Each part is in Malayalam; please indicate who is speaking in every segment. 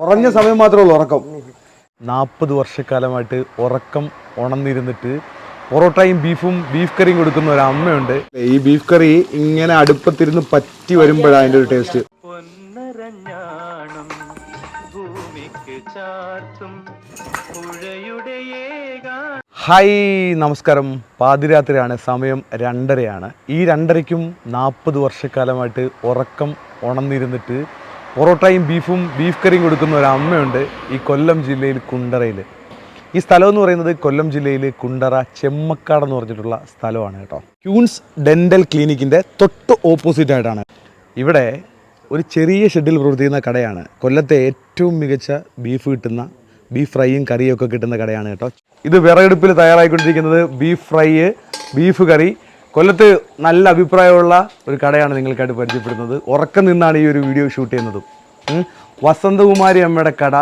Speaker 1: കുറഞ്ഞ സമയം മാത്രമേ ഉള്ളൂ ഉറക്കം. നാൽപ്പത് വർഷക്കാലമായിട്ട് ഉറക്കം ഉണർന്നിരുന്നിട്ട് പൊറോട്ടയും ബീഫും ബീഫ് കറിയും കൊടുക്കുന്ന ഒരു അമ്മയുണ്ട്. ഈ ബീഫ് കറി ഇങ്ങനെ അടുപ്പത്തിരുന്ന് പറ്റി വരുമ്പോഴാണ് അതിന്റെ ഒരു ടേസ്റ്റ്. ഹായ് നമസ്കാരം. പാതിരാത്രിയാണ് സമയം രണ്ടരയാണ്. ഈ രണ്ടരയ്ക്കും നാൽപ്പത് വർഷക്കാലമായിട്ട് ഉറക്കം ഉണർന്നിരുന്നിട്ട് പൊറോട്ടയും ബീഫും ബീഫ് കറിയും കൊടുക്കുന്ന ഒരു അമ്മയുണ്ട് ഈ കൊല്ലം ജില്ലയിൽ കുണ്ടറയിൽ ഈ സ്ഥലം എന്ന് പറയുന്നത് കൊല്ലം ജില്ലയിൽ കുണ്ടറ ചെമ്മക്കാട് എന്ന് പറഞ്ഞിട്ടുള്ള സ്ഥലമാണ് കേട്ടോ. ക്യൂൻസ് ഡെന്റൽ ക്ലിനിക്കിന്റെ തൊട്ട് ഓപ്പോസിറ്റ് ആയിട്ടാണ്. ഇവിടെ ഒരു ചെറിയ ഷെഡിൽ പ്രവർത്തിക്കുന്ന കടയാണ്. കൊല്ലത്തെ ഏറ്റവും മികച്ച ബീഫ് കിട്ടുന്ന ബീഫ് ഫ്രൈയും കറിയും ഒക്കെ കിട്ടുന്ന കടയാണ് കേട്ടോ. ഇത് വിറകെടുപ്പിൽ തയ്യാറായിക്കൊണ്ടിരിക്കുന്നത് ബീഫ് ഫ്രൈ ബീഫ് കറി കൊല്ലത്ത് നല്ല അഭിപ്രായമുള്ള ഒരു കടയാണ് നിങ്ങൾക്കായിട്ട് പരിചയപ്പെടുന്നത്. ഉറക്കം നിന്നാണ് ഈ ഒരു വീഡിയോ ഷൂട്ട് ചെയ്യുന്നത്. വസന്തകുമാരി അമ്മയുടെ കട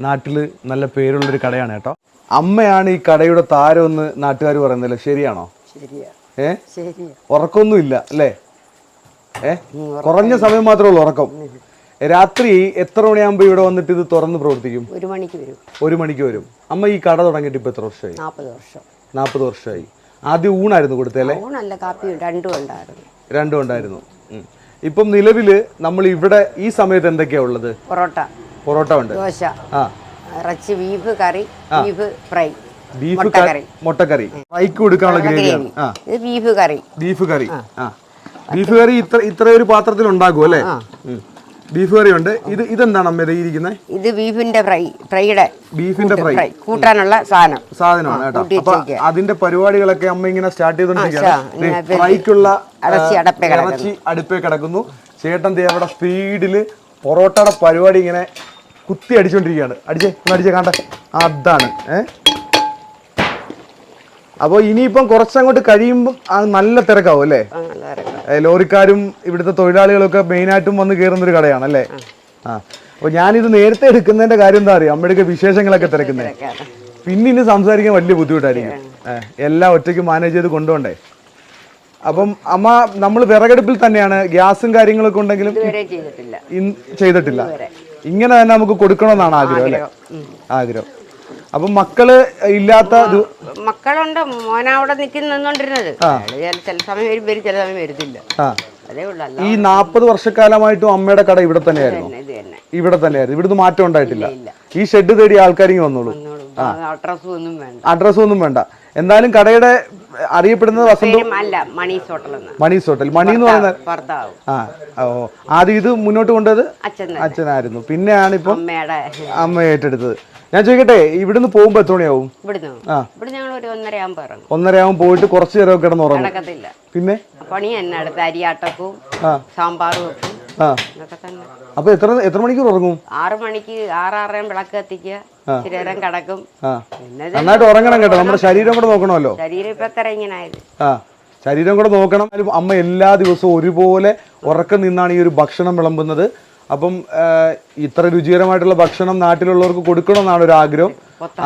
Speaker 1: നാട്ടിൽ നല്ല പേരുള്ളൊരു കടയാണ് കേട്ടോ. അമ്മയാണ് ഈ കടയുടെ താരമെന്ന് നാട്ടുകാർ പറയുന്നല്ലോ ശരിയാണോ?
Speaker 2: ശരിയാ.
Speaker 1: ഏ?
Speaker 2: ശരിയാ.
Speaker 1: ഉറക്കമൊന്നുമില്ല അല്ലേ? ഏ? കുറഞ്ഞ സമയം മാത്രമേ ഉള്ളൂ ഉറക്കം. രാത്രി എത്ര മണിയാകുമ്പോൾ ഇവിടെ വന്നിട്ട് ഇത് തുറന്ന് പ്രവർത്തിക്കും?
Speaker 2: ഒരു മണിക്ക് വരും.
Speaker 1: ഒരു മണിക്ക് വരും. അമ്മ ഈ കട തുടങ്ങിയിട്ട് ഇപ്പൊ എത്ര വർഷമായി?
Speaker 2: നാൽപ്പത് വർഷം.
Speaker 1: നാൽപ്പത് വർഷമായി. ആദ്യം ഊണായിരുന്നു കൊടുത്തല്ലേ
Speaker 2: ഊണല്ല കാപ്പിയും രണ്ടും ഉണ്ടായിരുന്നു.
Speaker 1: രണ്ടും ഉണ്ടായിരുന്നു. ഇപ്പം നിലവിൽ നമ്മൾ ഇവിടെ ഈ സമയത്ത് എന്തൊക്കെയാ ഉള്ളത്?
Speaker 2: പൊറോട്ട.
Speaker 1: പൊറോട്ട ഉണ്ട്.
Speaker 2: ദോശ.
Speaker 1: ആ.
Speaker 2: ഇറച്ചി beef curry beef fry.
Speaker 1: Beef
Speaker 2: curry.
Speaker 1: മുട്ടക്കറി. ഫ്രൈക്ക് കൊടുക്കാനുള്ള ഗ്രേവിയാണ് ആ.
Speaker 2: ഇത് ബീഫ് കറി.
Speaker 1: ബീഫ് കറി. ആ. ബീഫ് കറി ഇത്ര ഇത്ര ഒരു പാത്രത്തിൽ ഉണ്ടാകും അല്ലേ. ബീഫ് കറി ഉണ്ട് ഇത് ഇതെന്താണ് അമ്മ ഇരിക്കുന്നത്
Speaker 2: ഇത് ബീഫിന്റെ ഫ്രൈ ഫ്രൈയുടെ
Speaker 1: ബീഫിന്റെ ഫ്രൈ.
Speaker 2: കൂട്ടാനുള്ള സാധനം.
Speaker 1: സാധനമാണ് കേട്ടോ. അപ്പൊ അതിന്റെ പരിപാടികളൊക്കെ അമ്മ ഇങ്ങനെ സ്റ്റാർട്ട് ചെയ്തോണ്ടിരിക്കുകയാണ് ഫ്രൈക്കുള്ള
Speaker 2: ഇറച്ചി അടുപ്പേ കിടക്കുന്നു.
Speaker 1: ചേട്ടൻ അവിടെ സ്പീഡിൽ പൊറോട്ടയുടെ പരിപാടി ഇങ്ങനെ കുത്തി അടിച്ചോണ്ടിരിക്കുകയാണ്. അടിച്ചേ അടിച്ചേ കാണ്ട അതാണ് ഏ? അപ്പോൾ ഇനിയിപ്പം കുറച്ചങ്ങോട്ട് കഴിയുമ്പോൾ നല്ല തിരക്കാവും അല്ലേ? ലോറിക്കാരും ഇവിടുത്തെ തൊഴിലാളികളൊക്കെ മെയിനായിട്ടും വന്ന് കയറുന്ന ഒരു കടയാണ് അല്ലേ? ആ. അപ്പോൾ ഞാനിത് നേരത്തെ എടുക്കുന്നതിന്റെ കാര്യം എന്താ അറിയാം? അമ്മയുടെ വിശേഷങ്ങളൊക്കെ തിരക്കുന്നത്
Speaker 2: തിരക്കാണ്.
Speaker 1: പിന്നെ ഇനി സംസാരിക്കാൻ വലിയ ബുദ്ധിമുട്ടായിരിക്കും. എല്ലാം ഒറ്റയ്ക്ക് മാനേജ് ചെയ്ത് കൊണ്ടുപോണ്ടേ അപ്പം അമ്മ നമ്മൾ വിറകടുപ്പിൽ തന്നെയാണ്. ഗ്യാസും കാര്യങ്ങളൊക്കെ ഉണ്ടെങ്കിലും
Speaker 2: ചെയ്തിട്ടില്ല.
Speaker 1: ഇങ്ങനെ തന്നെ നമുക്ക് കൊടുക്കണമെന്നാണ് ആഗ്രഹം അല്ലേ? ആഗ്രഹം. അപ്പം മക്കൾ ഇല്ലാത്ത
Speaker 2: മക്കളുണ്ട്. മോനവിടെ നിൽക്കുന്ന നിന്നോണ്ടിരുന്നത്. ചില സമയം വരും വരും ചില സമയം വരുന്നില്ല അതേ ഉള്ളൂ.
Speaker 1: ഈ നാപ്പത് വർഷക്കാലമായിട്ടും അമ്മയുടെ കട ഇവിടെ തന്നെയായിരുന്നു. ഇവിടെ തന്നെയായിരുന്നു. ഇവിടുന്ന് മാറ്റം ഉണ്ടായിട്ടില്ല. ഈ ഷെഡ് തേടി ആൾക്കാരെങ്കിലും വന്നോളൂ.
Speaker 2: അഡ്രസ്സ് ഒന്നും വേണ്ട.
Speaker 1: അഡ്രസ്സും ഒന്നും വേണ്ട. എന്തായാലും കടയുടെ അറിയപ്പെടുന്നത് വസന്ത
Speaker 2: അല്ല മണീസ് ഹോട്ടൽ
Speaker 1: മണീസ് ഹോട്ടൽ. മണി എന്ന്
Speaker 2: പറയുന്നത്
Speaker 1: ആ ഓ ആദ്യം ഇത് മുന്നോട്ട് കൊണ്ടത് അച്ഛനായിരുന്നു. പിന്നെയാണ് ഇപ്പം അമ്മ ഏറ്റെടുത്തത്. ഞാൻ ചോദിക്കട്ടെ ഇവിടുന്ന് പോകുമ്പോ എത്ര മണിയാവും ഒന്നരയാവും പോയിട്ട് കുറച്ച് നേരം കിടന്ന് ഉറങ്ങും. പിന്നെ?
Speaker 2: പണി തന്നെ അടുത്ത് അരിയാട്ടക്കും സാമ്പാറും
Speaker 1: അപ്പൊ എത്ര എത്ര മണിക്കൂർ ഉറങ്ങും?
Speaker 2: ആറു മണിക്ക് ആറാറരം വിളക്ക് കത്തിക്കുക. ഇച്ചിരി കടക്കും.
Speaker 1: നന്നായിട്ട് ഉറങ്ങണം കേട്ടോ. നമ്മുടെ ശരീരം കൂടെ നോക്കണമല്ലോ.
Speaker 2: ശരീരം ഇപ്പൊ എത്ര ഇങ്ങനെ ആയത്
Speaker 1: ആ. ശരീരം കൂടെ നോക്കണം. അമ്മ എല്ലാ ദിവസവും ഒരുപോലെ ഉറക്കം നിന്നാണ് ഈ ഒരു ഭക്ഷണം വിളമ്പുന്നത്. അപ്പം ഇത്ര രുചികരമായിട്ടുള്ള ഭക്ഷണം നാട്ടിലുള്ളവർക്ക് കൊടുക്കണമെന്നാണ് ഒരു ആഗ്രഹം.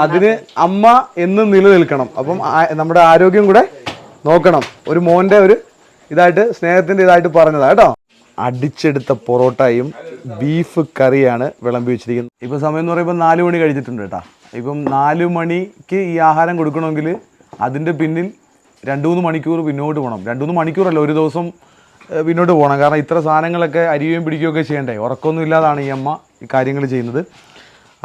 Speaker 1: അതിന് അമ്മ എന്നും നിലനിൽക്കണം. അപ്പം നമ്മുടെ ആരോഗ്യം കൂടെ നോക്കണം. ഒരു മോന്റെ ഒരു ഇതായിട്ട് സ്നേഹത്തിന്റെ ഇതായിട്ട് പറഞ്ഞതാ കേട്ടോ. അടിച്ചെടുത്ത പൊറോട്ടയും ബീഫ് കറിയാണ് വിളമ്പി വെച്ചിരിക്കുന്നത്. ഇപ്പൊ സമയം എന്ന് പറയുമ്പോൾ നാല് മണി കഴിഞ്ഞിട്ടുണ്ട് കേട്ടോ. ഇപ്പം നാല് മണിക്ക് ഈ ആഹാരം കൊടുക്കണമെങ്കിൽ അതിന്റെ പിന്നിൽ രണ്ട് മൂന്ന് മണിക്കൂർ പിന്നോട്ട് പോകണം രണ്ട് മൂന്ന് മണിക്കൂറല്ല ഒരു ദിവസം പിന്നോട്ട് പോകണം കാരണം ഇത്ര സാധനങ്ങളൊക്കെ അരിയുകയും പിടിക്കുകയൊക്കെ ചെയ്യണ്ടേ? ഉറക്കമൊന്നും ഇല്ലാതാണ് ഈ അമ്മ ഈ കാര്യങ്ങൾ ചെയ്യുന്നത്.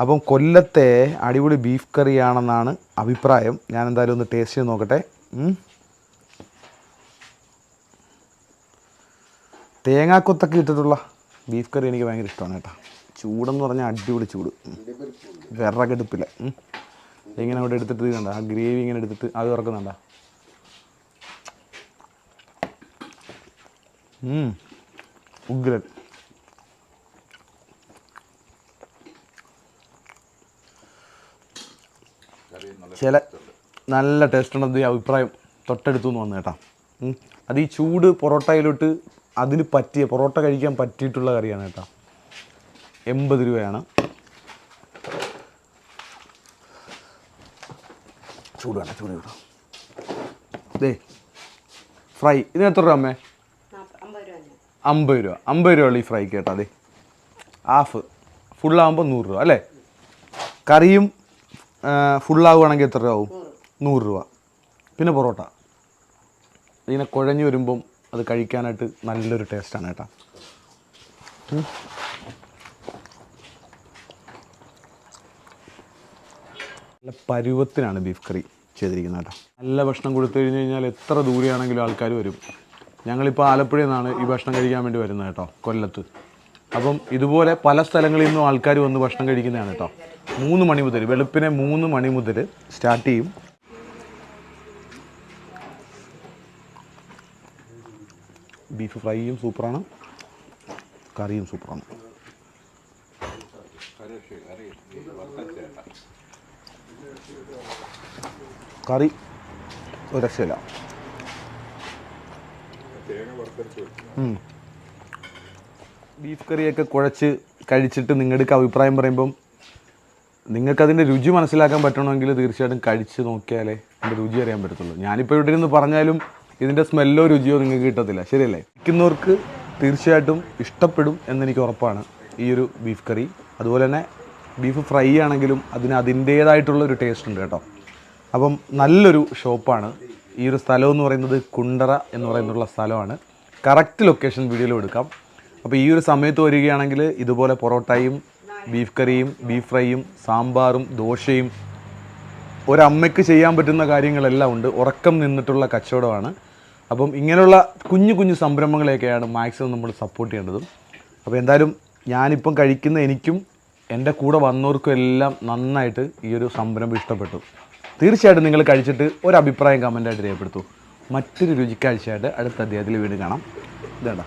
Speaker 1: അപ്പം കൊല്ലത്തെ അടിപൊളി ബീഫ് കറിയാണെന്നാണ് അഭിപ്രായം. ഞാൻ എന്തായാലും ഒന്ന് ടേസ്റ്റ് ചെയ്ത് നോക്കട്ടെ. തേങ്ങാക്കൊത്തൊക്കെ ഇട്ടിട്ടുള്ള ബീഫ് കറി എനിക്ക് ഭയങ്കര ഇഷ്ടമാണ് കേട്ടോ. ചൂടെന്ന് പറഞ്ഞാൽ അടിപൊളി ചൂട്. വിറകെടുപ്പില്ല. ഇങ്ങനെ അവിടെ എടുത്തിട്ട് കണ്ട ആ ഗ്രേവി ഇങ്ങനെ എടുത്തിട്ട് അത് ഇറക്കുന്നുണ്ട ഉഗ്രൻ. ചില നല്ല ടേസ്റ്റ് ഉണ്ടെന്ന് അഭിപ്രായം തൊട്ടടുത്തു നിന്ന് വന്നു കേട്ടോ. അത് ഈ ചൂട് പൊറോട്ടയിലോട്ട് അതിന് പറ്റിയ പൊറോട്ട കഴിക്കാൻ പറ്റിയിട്ടുള്ള കറിയാണ് കേട്ടോ. എൺപത് രൂപയാണ്. ചൂട് വേണ്ട ചൂട് വേണം ദേ ഫ്രൈ. ഇതിന് എത്ര രൂപ അമ്മേ? അമ്പത് രൂപ. അമ്പത് രൂപ ഉള്ളു ഈ ഫ്രൈ കേട്ടോ അതെ ഹാഫ് ഫുള്ളാകുമ്പോൾ നൂറ് രൂപ അല്ലേ? കറിയും ഫുള്ളാകുവാണെങ്കിൽ എത്ര രൂപ ആവും? നൂറ് രൂപ. പിന്നെ പൊറോട്ട. ഇങ്ങനെ കുഴഞ്ഞു വരുമ്പം അത് കഴിക്കാനായിട്ട് നല്ലൊരു ടേസ്റ്റാണ് കേട്ടോ. നല്ല പരുവത്തിനാണ് ബീഫ് കറി ചെയ്തിരിക്കുന്നത് കേട്ടോ. നല്ല ഭക്ഷണം കൊടുത്തു കഴിഞ്ഞ് കഴിഞ്ഞാൽ എത്ര ദൂരെയാണെങ്കിലും ആൾക്കാർ വരും. ഞങ്ങളിപ്പോൾ ആലപ്പുഴയിൽ നിന്നാണ് ഈ ഭക്ഷണം കഴിക്കാൻ വേണ്ടി വരുന്നത് കേട്ടോ കൊല്ലത്ത്. അപ്പം ഇതുപോലെ പല സ്ഥലങ്ങളിൽ നിന്നും ആൾക്കാർ വന്ന് ഭക്ഷണം കഴിക്കുന്നതാണ് കേട്ടോ. മൂന്ന് മണി മുതൽ വെളുപ്പിനെ മൂന്ന് മണി മുതൽ സ്റ്റാർട്ട് ചെയ്യും. ബീഫ് ഫ്രൈയും സൂപ്പറാണ്. കറിയും സൂപ്പറാണ്. കറി ഒരു രക്ഷയില്ല. ബീഫ് കറിയൊക്കെ കുഴച്ച് കഴിച്ചിട്ട് നിങ്ങളുടെ അഭിപ്രായം പറയുമ്പം നിങ്ങൾക്കതിന്റെ രുചി മനസ്സിലാക്കാൻ പറ്റണമെങ്കിൽ തീർച്ചയായിട്ടും കഴിച്ച് നോക്കിയാലേ അതിന്റെ രുചി അറിയാൻ പറ്റത്തുള്ളൂ. ഞാനിപ്പോൾ ഇവിടെ ഇരുന്ന് പറഞ്ഞാലും ഇതിന്റെ സ്മെല്ലോ രുചിയോ നിങ്ങൾക്ക് കിട്ടത്തില്ല. ശരിയല്ലേ? വിൽക്കുന്നവർക്ക് തീർച്ചയായിട്ടും ഇഷ്ടപ്പെടും എന്നെനിക്ക് ഉറപ്പാണ്. ഈ ഒരു ബീഫ് കറി അതുപോലെ തന്നെ ബീഫ് ഫ്രൈ ആണെങ്കിലും അതിന് അതിന്റേതായിട്ടുള്ള ഒരു ടേസ്റ്റ് ഉണ്ട് കേട്ടോ. അപ്പം നല്ലൊരു ഷോപ്പാണ് ഈ ഒരു സ്ഥലം എന്ന് പറയുന്നത് കുണ്ടറ എന്ന് പറയുന്നുള്ള സ്ഥലമാണ്. കറക്റ്റ് ലൊക്കേഷൻ വീഡിയോയിൽ എടുക്കാം. അപ്പോൾ ഈ ഒരു സമയത്ത് വരികയാണെങ്കിൽ ഇതുപോലെ പൊറോട്ടയും ബീഫ് കറിയും ബീഫ് ഫ്രൈയും സാമ്പാറും ദോശയും ഒരമ്മയ്ക്ക് ചെയ്യാൻ പറ്റുന്ന കാര്യങ്ങളെല്ലാം ഉണ്ട്. ഉറക്കം നിന്നിട്ടുള്ള കച്ചവടമാണ്. അപ്പം ഇങ്ങനെയുള്ള കുഞ്ഞു കുഞ്ഞു സംരംഭങ്ങളെയൊക്കെയാണ് മാക്സിമം നമ്മൾ സപ്പോർട്ട് ചെയ്യേണ്ടതും. അപ്പോൾ എന്തായാലും ഞാനിപ്പം കഴിക്കുന്ന എനിക്കും എന്റെ കൂടെ വന്നവർക്കും എല്ലാം നന്നായിട്ട് ഈ ഒരു സംരംഭം ഇഷ്ടപ്പെട്ടു. തീർച്ചയായിട്ടും നിങ്ങൾ കഴിച്ചിട്ട് ഒരു അഭിപ്രായം കമന്റായിട്ട് രേഖപ്പെടുത്തൂ. മറ്റൊരു രുചിക്കാഴ്ചയായിട്ട് അടുത്ത അദ്ദേഹത്തിൽ വീണ്ടും കാണാം. ഇതേണ്ട